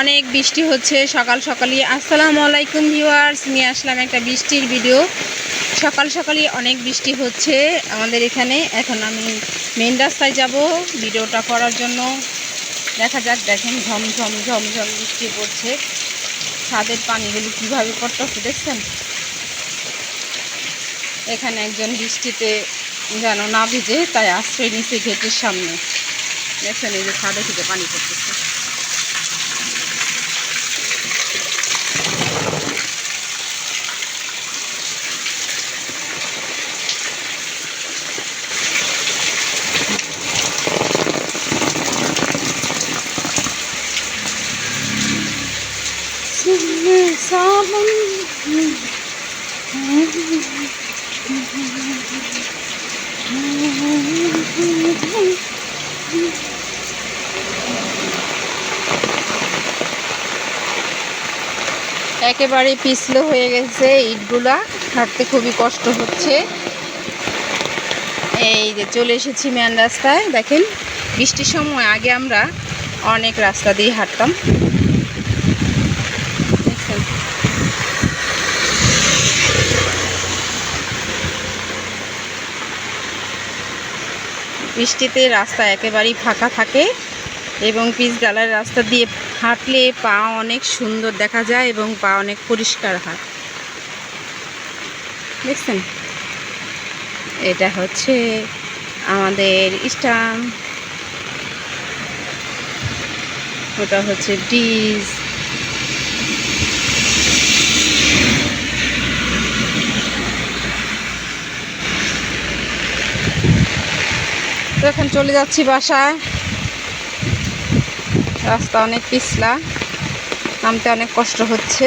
অনেক বৃষ্টি হচ্ছে, সকাল সকালই। আসসালামু আলাইকুম ভিউয়ার্স, নিয়ে আসলাম একটা বৃষ্টির ভিডিও। সকাল সকালই অনেক বৃষ্টি হচ্ছে আমাদের এখানে। এখন আমি মেন রাস্তায় যাব, ভিডিওটা করার জন্য। দেখা যাক, দেখেন ঝম ঝম ঝম ঝম বৃষ্টি পড়ছে। ছাদের পানিগুলো কীভাবে পড়তেছে, দেখছেন? এখানে একজন বৃষ্টিতে যেন না ভিজে, তাই আশ্রয় নিচে গেটের সামনে। দেখছেন, এই যে ছাদে থেকে পানি পড়তেছে। একেবারে পিছলো হয়ে গেছে ইটগুলা। হাঁটতে খুবই কষ্ট হচ্ছে। এই যে চলে এসেছি মেন রাস্তায়। দেখেন, বৃষ্টির সময় আগে আমরা অনেক রাস্তা দিয়ে হাঁটতাম। বৃষ্টিতে রাস্তা একেবারেই ফাঁকা থাকে এবং পিচ ডালার রাস্তা দিয়ে হাঁটলে পা অনেক সুন্দর দেখা যায় এবং পা অনেক পরিষ্কার হয়। দেখছেন? এটা হচ্ছে আমাদের স্টাম ওটা হচ্ছে ব্রিজ। তো এখন চলে যাচ্ছি বাসায়। রাস্তা অনেক পিছলা নামতে অনেক কষ্ট হচ্ছে।